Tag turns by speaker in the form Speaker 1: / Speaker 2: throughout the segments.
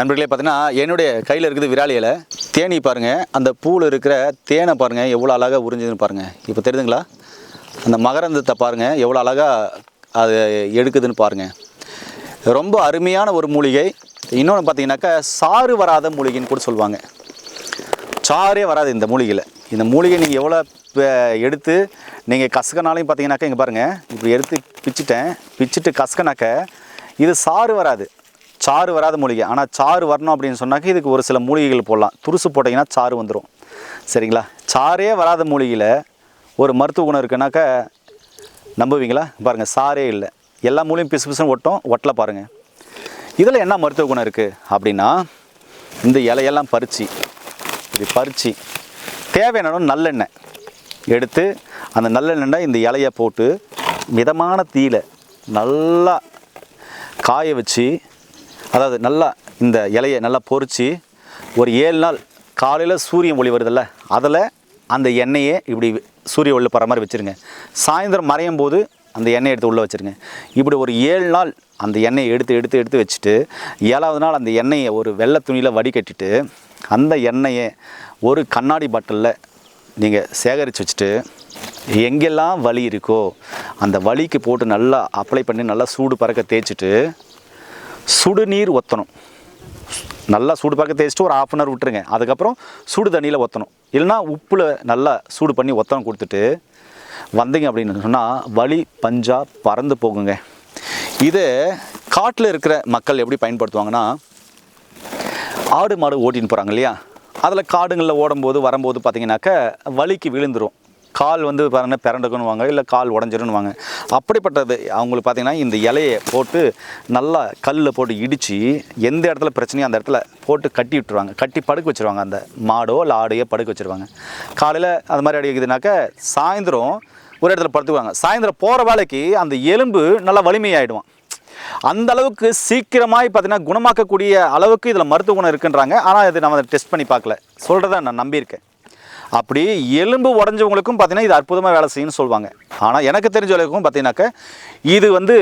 Speaker 1: நண்பர்களே பார்த்தீங்கன்னா என்னுடைய கையில் இருக்குது விராலியில் தேனி பாருங்கள் அந்த பூவில் இருக்கிற தேனை பாருங்கள் எவ்வளோ அழகாக உறிஞ்சுதுன்னு பாருங்கள் இப்போ தெரியுதுங்களா? அந்த மகரந்தத்தை பாருங்கள் எவ்வளோ அழகாக அது எடுக்குதுன்னு பாருங்கள் ரொம்ப அருமையான ஒரு மூலிகை. இன்னொன்று பார்த்தீங்கன்னாக்கா சாறு வராத மூலிகைன்னு கூட சொல்லுவாங்க. சாரே வராது இந்த மூலிகையில். இந்த மூலிகை நீங்கள் எவ்வளோ எடுத்து நீங்கள் கசக்கனாலையும் பார்த்தீங்கன்னாக்கா இங்கே பாருங்கள் இப்படி எடுத்து பிச்சுட்டேன். பிச்சிட்டு கசக்கனாக்க இது சாறு வராது. சாறு வராத மூலிகை. ஆனால் சாறு வரணும் அப்படின்னு சொன்னாக்க இதுக்கு ஒரு சில மூலிகைகள் போடலாம். துருசு போட்டிங்கன்னா சாறு வந்துடும் சரிங்களா? சாரே வராத மூலிகையில் ஒரு மருத்துவ குணம் இருக்குனாக்கா நம்புவீங்களா? பாருங்கள் சாரே இல்லை. எல்லா மூலியும் பிசு பிசுன்னு ஒட்டும் ஒட்டலை பாருங்கள் இதில் என்ன மருத்துவ குணம் இருக்குது அப்படின்னா இந்த இலையெல்லாம் பறித்து இப்படி பறித்து தேவையான நல்லெண்ணெய் எடுத்து அந்த நல்லெண்ணெய் இந்த இலையை போட்டு மிதமான தீயில நல்லா காய வச்சு அதாவது நல்லா இந்த இலையை நல்லா பொறிச்சு ஒரு ஏழு நாள் காலையில் சூரியன் ஒளி வருதில்ல அதில் அந்த எண்ணெயை இப்படி சூரிய ஒளி படுற மாதிரி வச்சுருங்க. சாயந்தரம் மறையும் போது அந்த எண்ணெயை எடுத்து உள்ளே வச்சுருங்க. இப்படி ஒரு ஏழு நாள் அந்த எண்ணெயை எடுத்து எடுத்து எடுத்து வச்சுட்டு ஏழாவது நாள் அந்த எண்ணெயை ஒரு வெள்ளை துணியில் வடிகட்டிட்டு அந்த எண்ணெயை ஒரு கண்ணாடி பாட்டிலில் நீங்கள் சேகரித்து வச்சுட்டு எங்கெல்லாம் வலி இருக்கோ அந்த வலிக்கு போட்டு நல்லா அப்ளை பண்ணி நல்லா சூடு பறக்க தேய்ச்சிட்டு சுடுநீர் ஒத்தணும். நல்லா சூடு பார்க்க தேய்ச்சிட்டு ஒரு ஆஃப் அன் ஹவர் விட்டுருங்க. அதுக்கப்புறம் சுடு தண்ணியில் ஒத்தணும். இல்லைன்னா உப்பில் நல்லா சூடு பண்ணி ஒத்தனம் கொடுத்துட்டு வந்தீங்க அப்படின்னு சொன்னால் வலி பஞ்சா பறந்து போகுங்க. இது காட்டில் இருக்கிற மக்கள் எப்படி பயன்படுத்துவாங்கன்னா ஆடு மாடு ஓட்டின்னு போகிறாங்க இல்லையா? அதில் காடுங்களில் ஓடும்போது வரும்போது பார்த்தீங்கன்னாக்க வலிக்கு விழுந்துரும். கால் வந்து பாருங்க பிறண்டுக்குன்னுவாங்க இல்லை கால் உடஞ்சிருன்னுவாங்க. அப்படிப்பட்டது அவங்களுக்கு பார்த்திங்கன்னா இந்த இலையை போட்டு நல்லா கல்லில் போட்டு இடித்து எந்த இடத்துல பிரச்சனையோ அந்த இடத்துல போட்டு கட்டி விட்டுருவாங்க. கட்டி படுக்க வச்சுருவாங்க. அந்த மாடோ இல்லை ஆடையோ படுக்க வச்சுருவாங்க. காலையில் அது மாதிரி அடிக்குதுனாக்க சாயந்தரம் ஒரு இடத்துல படுத்துக்குவாங்க. சாயந்தரம் போகிற வேலைக்கு அந்த எலும்பு நல்லா வலிமையாகிடுவான் அந்த அளவுக்கு சீக்கிரமாக பார்த்தீங்கன்னா குணமாக்கக்கூடிய அளவுக்கு இதில் மருத்துவ குணம் இருக்குன்றாங்க. ஆனால் இது நம்ம டெஸ்ட் பண்ணி பார்க்கல. சொல்கிறத நான் நம்பியிருக்கேன். அப்படி எலும்பு உடஞ்சவங்களுக்கும் பார்த்தீங்கன்னா இது அற்புதமாக வேலை செய்யும்னு சொல்லுவாங்க ஆனால் எனக்கு தெரிஞ்ச வரைக்கும் பார்த்தீங்கன்னாக்க இது வந்து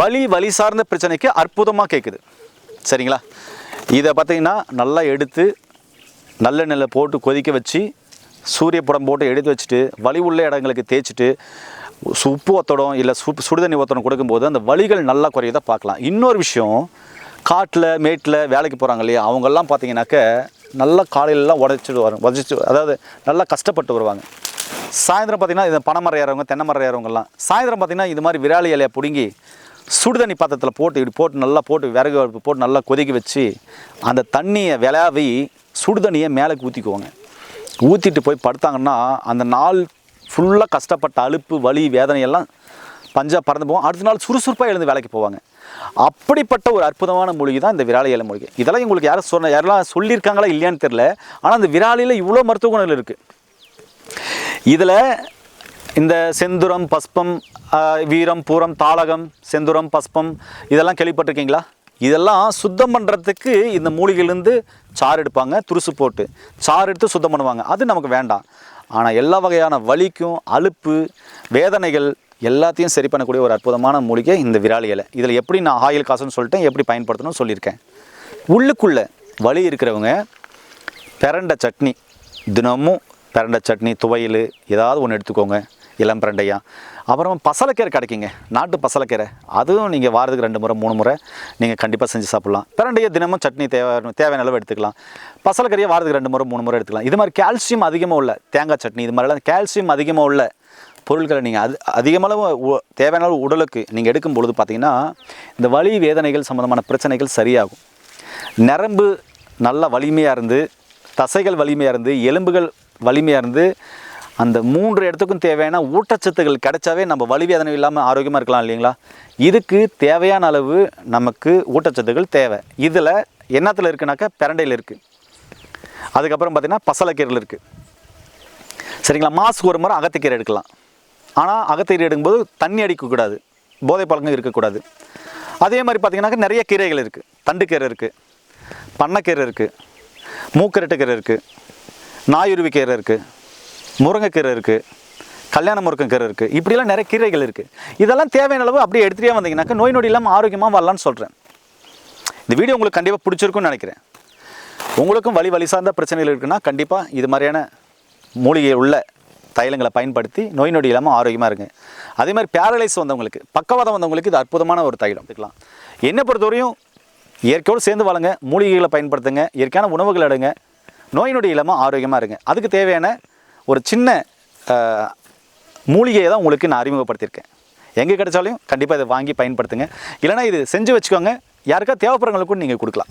Speaker 1: வலி வலி சார்ந்த பிரச்சனைக்கு அற்புதமாக கேட்குது சரிங்களா? இதை பார்த்தீங்கன்னா நல்லா எடுத்து நல்லெண்ணெயில் போட்டு கொதிக்க வச்சு சூரிய புடம் போட்டு எடுத்து வச்சுட்டு வலி உள்ள இடங்களுக்கு தேய்ச்சிட்டு உப்பு ஒத்தடம் இல்லை சு சுடுதண்ணி ஒத்தடம் கொடுக்கும்போது அந்த வலிகள் நல்லா குறையதை பார்க்கலாம். இன்னொரு விஷயம் காட்டில் மேட்டில் வேலைக்கு போகிறாங்க இல்லையா? அவங்கெல்லாம் பார்த்தீங்கன்னாக்க நல்லா காலையிலலாம் உடச்சிட்டு வரும் உடச்சிட்டு அதாவது நல்லா கஷ்டப்பட்டு வருவாங்க. சாயந்தரம் பார்த்தீங்கன்னா இந்த பனைமரம் ஏறவங்க தென்னை மரம் ஏறவங்கலாம் சாயந்தரம் பார்த்தீங்கன்னா இது மாதிரி விராலி இலையை பிடுங்கி சுடுதண்ணி பாத்திரத்தில் போட்டு இப்படி போட்டு நல்லா போட்டு விறகு அடுப்பு போட்டு நல்லா கொதிக்க வச்சு அந்த தண்ணியை விளாவி சுடுதண்ணியை மேலே ஊற்றிக்குவாங்க ஊற்றிட்டு போய் படுத்தாங்கன்னா அந்த நாள் ஃபுல்லாக கஷ்டப்பட்ட அலுப்பு வலி வேதனையெல்லாம் எல்லாம் பஞ்சா பறந்து போவோம் அடுத்த நாள் சுறுசுறுப்பாக எழுந்து வேலைக்கு போவாங்க. அப்படிப்பட்ட ஒரு அற்புதமான மூலிகை தான் இந்த விராலி இலை மூலிகை. இதெல்லாம் உங்களுக்கு யாரும் சொன்ன யாரெல்லாம் சொல்லியிருக்காங்களா இல்லையான்னு தெரில ஆனால் அந்த விராலியில் இவ்வளோ மருத்துவ குணங்கள் இருக்குது இதில் இந்த செந்துரம் பஸ்பம் வீரம் பூரம் தாளகம் செந்துரம் பஸ்பம் இதெல்லாம் கேள்விப்பட்டிருக்கீங்களா? இதெல்லாம் சுத்தம் பண்ணுறதுக்கு இந்த மூலிகையிலேருந்து சாறு எடுப்பாங்க துருசு போட்டு. சாறு எடுத்து சுத்தம் பண்ணுவாங்க. அது நமக்கு வேண்டாம். ஆனால் எல்லா வகையான வலிக்கும் அலுப்பு வேதனைகள் எல்லாத்தையும் சரி பண்ணக்கூடிய ஒரு அற்புதமான மூலிகை இந்த விராலி இலை. இதில் எப்படி நான் ஆயில் காசுன்னு சொல்லிட்டேன் எப்படி பயன்படுத்தணும்னு சொல்லியிருக்கேன். உள்ளுக்குள்ளே வலி இருக்கிறவங்க பிரண்ட சட்னி தினமும் பிரண்ட சட்னி துவையல் ஏதாவது ஒன்று எடுத்துக்கோங்க இளம் பிரண்டையா. அப்புறம் பசலைக்கீரை கிடைக்குங்க. நாட்டு பசலைக்கீரை. அதுவும் நீங்கள் வாரத்துக்கு ரெண்டு முறை மூணு முறை நீங்கள் கண்டிப்பாக செஞ்சு சாப்பிட்லாம். பிரண்டையை தினமும் சட்னி தேவை தேவையான அளவு எடுத்துக்கலாம். பசலைக்கறியை வாரத்துக்கு ரெண்டு முறை மூணு முறை எடுத்துக்கலாம். இது மாதிரி கால்சியம் அதிகமாக உள்ள தேங்காய் சட்னி இது மாதிரிலாம் கால்சியம் அதிகமாக உள்ள பொருட்களை நீங்கள் அது அதிகமளவு தேவையான அளவு உடலுக்கு நீங்கள் எடுக்கும் பொழுது பார்த்தீங்கன்னா இந்த வலி வேதனைகள் சம்மந்தமான பிரச்சனைகள் சரியாகும். நரம்பு நல்ல வலிமையாக இருந்து தசைகள் வலிமையாக இருந்து எலும்புகள் வலிமையாக இருந்து அந்த மூன்று இடத்துக்கும் தேவையான ஊட்டச்சத்துகள் கிடைச்சாவே நம்ம வலி வேதனை இல்லாமல் ஆரோக்கியமாக இருக்கலாம் இல்லைங்களா? இதுக்கு தேவையான அளவு நமக்கு ஊட்டச்சத்துகள் தேவை. இதில் என்னத்தில் இருக்குனாக்கா பிரண்டையில் இருக்குது அதுக்கப்புறம் பார்த்திங்கன்னா பசலைக்கீரையில் இருக்குது சரிங்களா? மாதத்துக்கு ஒரு முறை அகத்திக்கீரை எடுக்கலாம். ஆனால் அகத்தீர் எடுக்கும்போது தண்ணி அடிக்கக்கூடாது. போதை பழக்கம் இருக்கக்கூடாது. அதே மாதிரி பார்த்திங்கனாக்கா நிறைய கீரைகள் இருக்குது தண்டுக்கீரை இருக்குது பண்ணைக்கீரை இருக்குது மூக்கரட்டுக்கீரை இருக்குது நாயுருவி கீரை இருக்குது முருங்கைக்கீரை இருக்குது கல்யாண முருங்கக்கீரை இருக்குது இப்படிலாம் நிறைய கீரைகள் இருக்குது இதெல்லாம் தேவையான அளவு அப்படியே எடுத்துகிட்டே வந்தீங்கன்னாக்கா நோய் நொடி இல்லாமல் ஆரோக்கியமாக வரலான்னு சொல்கிறேன் இந்த வீடியோ உங்களுக்கு கண்டிப்பாக பிடிச்சிருக்கும்னு நினைக்கிறேன். உங்களுக்கும் வலி வலி சார்ந்த பிரச்சனைகள் இருக்குன்னா கண்டிப்பாக இது மாதிரியான மூலிகை உள்ள தைலங்களை பயன்படுத்தி நோய் நொடி இல்லாமல் ஆரோக்கியமாக இருங்க. அதே மாதிரி பேரலைஸ் வந்தவங்களுக்கு பக்கவாதம் வந்தவங்களுக்கு இது அற்புதமான ஒரு தைலம். எடுத்துக்கலாம். என்னை பொறுத்தவரையும் இயற்கையோடு சேர்ந்து வாழுங்க மூலிகைகளை பயன்படுத்துங்க இயற்கையான உணவுகள் எடுங்க நோய் நொடி இல்லாமல் ஆரோக்கியமாக இருங்க. அதுக்கு தேவையான ஒரு சின்ன மூலிகையை தான் உங்களுக்கு நான் அறிமுகப்படுத்தியிருக்கேன். எங்கே கிடைச்சாலையும் கண்டிப்பாக இதை வாங்கி பயன்படுத்துங்க. இல்லைனா இது செஞ்சு வச்சுக்கோங்க. யாருக்கா தேவைப்படுறவங்களுக்கும் நீங்கள் கொடுக்கலாம்.